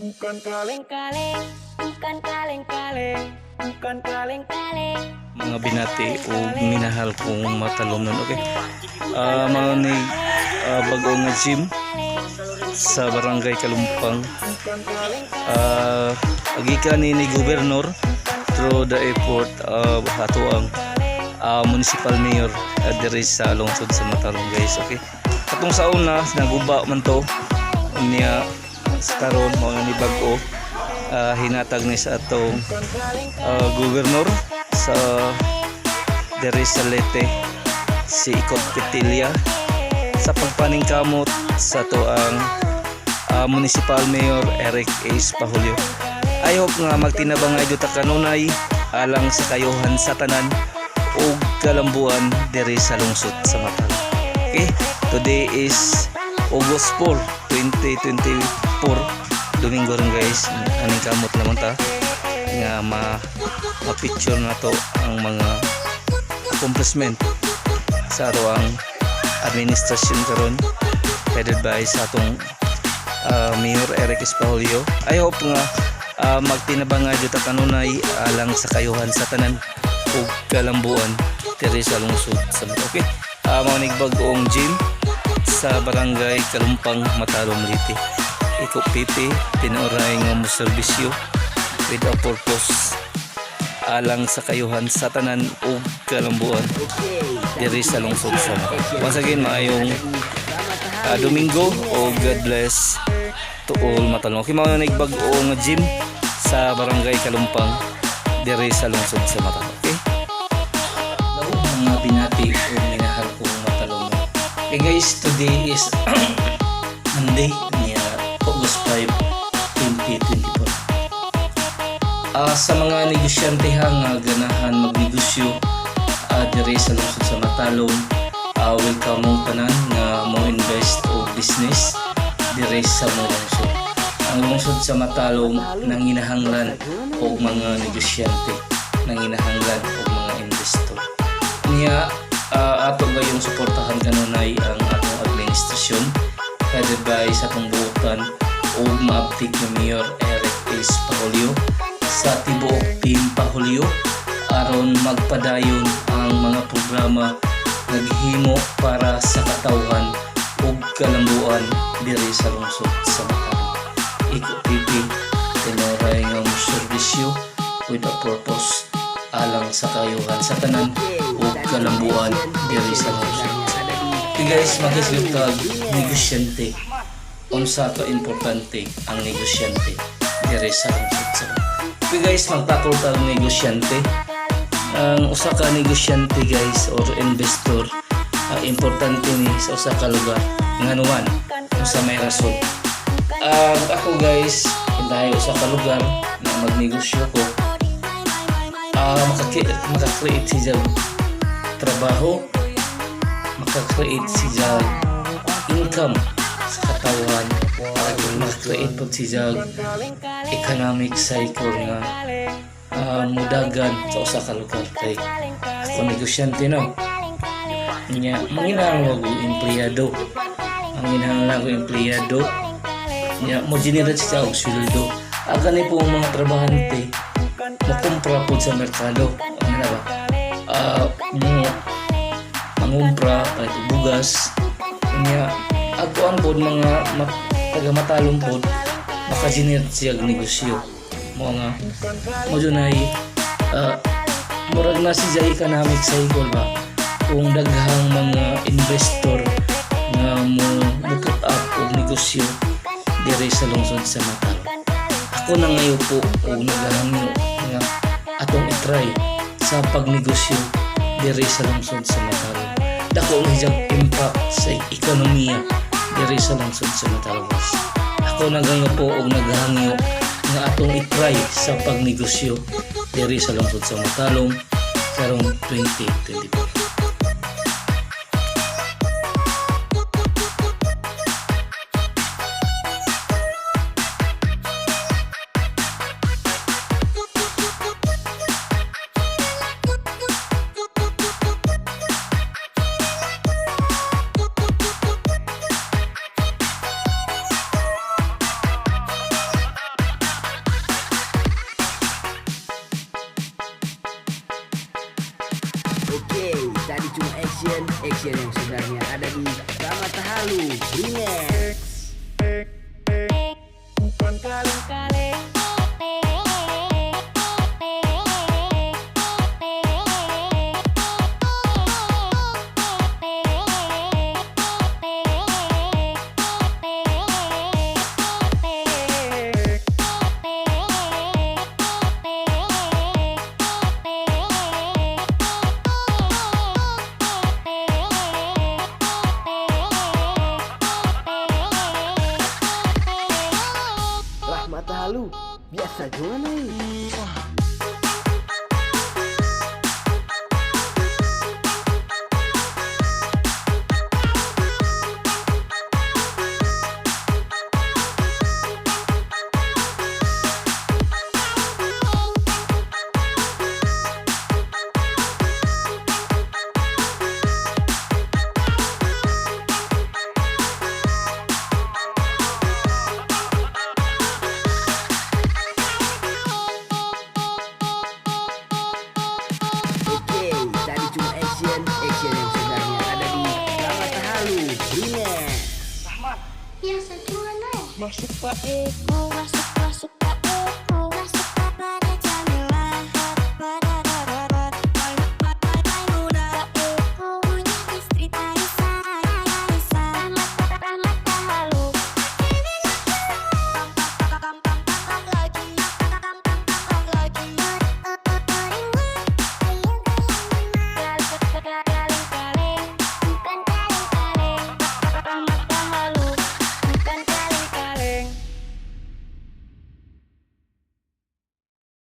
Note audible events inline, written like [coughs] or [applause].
Bukan kaleng-kaleng, bukan kaleng-kaleng, bukan kaleng-kaleng. mga binati o minahal kong matalom nun okay? Ah, mga ni ah, bago nga gym sa barangay Kalumpang. Uh, agika ni ni gobernador through the effort of hato ang ah, municipal mayor uh, diri sa lungsod sa Matalong guys okay? Katong sa una naguba man to niya karon mo ni bago ah, hinatag ni sa atong uh, gobernador sa diri sa Leyte si Ikot Petilia sa pagpaningkamot sa tuang uh, Municipal Mayor Eric Ace Pahulio. I hope nga magtinabang ay ta kanunay alang sa kayuhan sa tanan ug kalambuan diri sa lungsod sa Matan. Okay, today is August 4, 2024. Domingo rin guys, aning kamot naman ta nga ma ma-picture na to ang mga accomplishment sa ato ang administrasyon karon headed by sa atong uh, Mayor Eric Espaulio. I hope nga uh, magtinabang nga ta kanunay alang sa kayuhan sa tanan ug kalambuan diri sa lungsod sa. Okay. Uh, mga nagbag-ong gym sa barangay Kalumpang Matalom Liti. Iko pipi tinuray nga mo serbisyo with a purpose alang sa kayuhan sa tanan ug kalambuan diri sa lungsod sa. Once again maayong uh, Domingo o God bless to all matalong. Okay mga nagbag-o nga gym sa barangay Kalumpang diri sa lungsod sa Mata. Okay? mga binati o minahal kong matalong. Okay guys, today is [coughs] Monday, 5, 2024. Ah, sa mga negosyante ha nga ganahan magnegosyo uh, dire sa lungsod sa Matalom, ah, welcome mong tanan nga mo invest o business dire sa mo lungsod. Ang lungsod sa Matalom nanginahanglan og mga negosyante, nanginahanglan og mga investor. Niya uh, ato gayong suportahan kanunay ang atong administrasyon headed by sa atong buotan o maabtik ni Mayor Eric S. Pahulio sa tibuok team Pahulio aron magpadayon ang mga programa naghimo para sa katawhan ug kalambuan diri sa lungsod sa Matalom. Iko PP tinoray nga mo serbisyo with a purpose alang sa kayuhan sa tanan ug kalambuan diri sa lungsod. Okay guys, magislip kag negosyante. Unsa ka importante ang negosyante diri sa sa Okay guys, magtakol kag negosyante. Ang usa ka negosyante guys or investor ah, importante ni sa usa ka lugar nganuman kung sa may rason. Ah, ako guys, dahil usa ka lugar na magnegosyo ko, ah makaki- makakreate siya trabaho, makakreate siya income katawan, makakreate po siya economic cycle nga ah, mudagan sa usa ka lugar kay ako negosyante no? Nya manginahanglan ko empleyado. Ang ginahanglan ko empleyado. Nya mo generate siya og sweldo. Aga ni po mga trabahante. Makumpra po sa merkado. Ano na ba? Ah mo mangumpra kahit bugas. Nya aguan po mga ma- taga matalong po makagenerate siya negosyo mo nga mo dyan ay ah, murag na si Jai economic cycle ba kung daghang mga investor nga mo muput up og negosyo diri sa lungsod sa Natal. Ako na ngayon po og naghangyo nga atong i-try sa pagnegosyo diri sa lungsod sa Natal. Dako siyang impact sa ekonomiya diri sa lungsod sa Natalwas. Ako na ngayon po og naghangyo nga atong i-try sa pagnegosyo diri sa lungsod sa Matalom karong 2024. cuma action action yang sebenarnya ada di Ramatahalu Remix Ramata Halu. Biasa juga nih Yes, I do, él. Mas